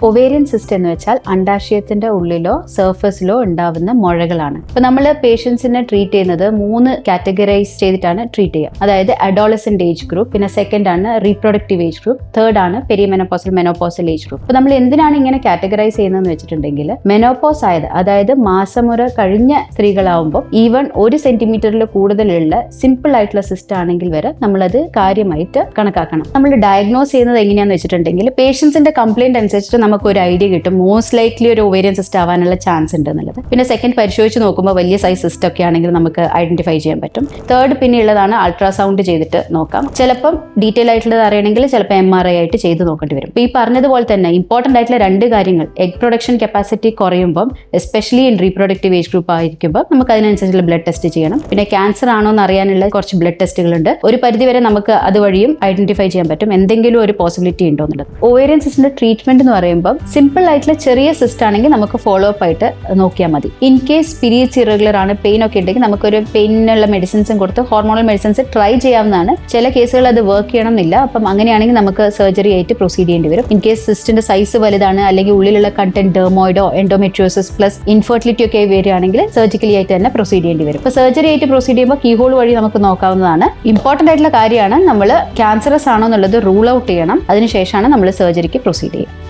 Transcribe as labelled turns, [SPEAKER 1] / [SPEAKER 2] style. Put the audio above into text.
[SPEAKER 1] Ovarian cyst എന്ന് വെച്ചാൽ അണ്ടാശയത്തിന്റെ ഉള്ളിലോ സർഫസിലോ ഉണ്ടാവുന്ന മുഴകളാണ്. ഇപ്പൊ നമ്മൾ പേഷ്യൻസിനെ ട്രീറ്റ് ചെയ്യുന്നത് മൂന്ന് കാറ്റഗറൈസ് ചെയ്തിട്ടാണ് ട്രീറ്റ് ചെയ്യുക. അതായത് അഡോളസെന്റ് ഏജ് ഗ്രൂപ്പ് പിന്നെ സെക്കൻഡ് ആണ് റീപ്രൊഡക്റ്റീവ് ഏജ് ഗ്രൂപ്പ് തേർഡ് ആണ് perimenopausal menopausal menopausal age group അപ്പൊ നമ്മൾ എന്തിനാണ് ഇങ്ങനെ കാറ്റഗറൈസ് ചെയ്യുന്നതെന്ന് വെച്ചിട്ടുണ്ടെങ്കിൽ മെനോപോസ് ആയത് അതായത് മാസമുറ കഴിഞ്ഞ സ്ത്രീകളാവുമ്പോൾ ഈവൺ ഒരു സെന്റിമീറ്ററിൽ കൂടുതലുള്ള സിമ്പിൾ ആയിട്ടുള്ള സിസ്റ്റ് ആണെങ്കിൽ വരെ നമ്മളത് കാര്യമായിട്ട് കണക്കാക്കണം. നമ്മൾ ഡയഗ്നോസ് ചെയ്യുന്നത് എങ്ങനെയാന്ന് വെച്ചിട്ടുണ്ടെങ്കിൽ പേഷ്യൻസിന്റെ കംപ്ലൈന്റ് അനുസരിച്ചിട്ട് നമുക്ക് ഒരു ഐഡിയ കിട്ടും. മോസ്റ്റ് ലൈക്ലി ഒരു ഒവേരിയൻ സിസ്റ്റ് ആവാനുള്ള ചാൻസ് ഉണ്ട് എന്നുള്ളത് പിന്നെ സെക്കൻഡ് പരിശോധിച്ച് നോക്കുമ്പോൾ വലിയ സൈസ് സിസ്റ്റ് ഒക്കെ ആണെങ്കിൽ നമുക്ക് ഐഡന്റിഫൈ ചെയ്യാൻ പറ്റും. തേർഡ് പിന്നെ ഉള്ളതാണ് അൾട്രാസൗണ്ട് ചെയ്തിട്ട് നോക്കാം. ചിലപ്പം ഡീറ്റെയിൽ ആയിട്ടുള്ളത് അറിയണമെങ്കിൽ ചിലപ്പോൾ എം ആർ ഐ ആയിട്ട് ചെയ്ത് നോക്കേണ്ടി വരും. ഈ പറഞ്ഞതുപോലെ തന്നെ ഇമ്പോർട്ടന്റ് ആയിട്ടുള്ള രണ്ട് കാര്യങ്ങൾ എഗ് പ്രൊഡക്ഷൻ കപ്പാസിറ്റി കുറയുമ്പോൾ especially in reproductive age group ആയിരിക്കുമ്പോൾ നമുക്ക് അതിനനുസരിച്ചുള്ള ബ്ലഡ് ടെസ്റ്റ് ചെയ്യണം. പിന്നെ ക്യാൻസർ ആണോ എന്ന് അറിയാനുള്ള കുറച്ച് ബ്ലഡ് ടെസ്റ്റുകളുണ്ട് ഒരു പരിധിവരെ നമുക്ക് അതുവഴിയും ഐഡന്റിഫൈ ചെയ്യാൻ പറ്റും. എന്തെങ്കിലും ഒരു പോസിബിലിറ്റി ഉണ്ടോ എന്നുള്ളത്. സിസ്റ്റിന്റെ ട്രീറ്റ്മെന്റ് എന്ന് പറയുമ്പോൾ സിമ്പിൾ ആയിട്ടുള്ള ചെറിയ സിസ്റ്റ് ആണെങ്കിൽ നമുക്ക് ഫോളോ അപ്പ് ആയിട്ട് നോക്കിയാൽ മതി. ഇൻ കേസ് പീരിയഡ്സ് ഇറഗുലർ ആണ് പെയിൻ ഒക്കെ ഉണ്ടെങ്കിൽ നമുക്കൊരു പെയിനുള്ള മെഡിസിൻസും കൊടുത്ത് ഹോർമോണൽ മെഡിസിൻസ് ട്രൈ ചെയ്യാവുന്നതാണ്. ചില കേസുകൾ അത് വർക്ക് ചെയ്യണം എന്നില്ല അപ്പം അങ്ങനെയാണെങ്കിൽ നമുക്ക് സർജറി ആയിട്ട് പ്രൊസീഡ് ചെയ്യേണ്ടി വരും. ഇൻ കേസ് സിസ്റ്റിന്റെ സൈസ് വലുതാണ് അല്ലെങ്കിൽ ഉള്ളിലുള്ള കണ്ടന്റ് ഡെർമോയിഡോ എൻഡോമെട്രിയോസിസ് പ്ലസ് ഇൻഫെർട്ടിലിറ്റി ഒക്കെ വരികയാണെങ്കിൽ സർജിക്കലി ആയിട്ട് തന്നെ പ്രൊസീഡ് ചെയ്യേണ്ടി വരും. ഇപ്പോൾ സർജറി ആയിട്ട് പ്രൊസീഡ് ചെയ്യുമ്പോൾ കീഹോൾ വഴി നമുക്ക് നോക്കാവുന്നതാണ്. ഇമ്പോർട്ടന്റ് ആയിട്ടുള്ള കാര്യമാണ് നമ്മൾ ക്യാൻസറസ് ആണോ എന്നുള്ളത് റൂൾ ഔട്ട് ചെയ്യണം. അതിനുശേഷമാണ് നമ്മൾ സർജറിക്ക് പ്രൊസീഡ് ചെയ്യുക.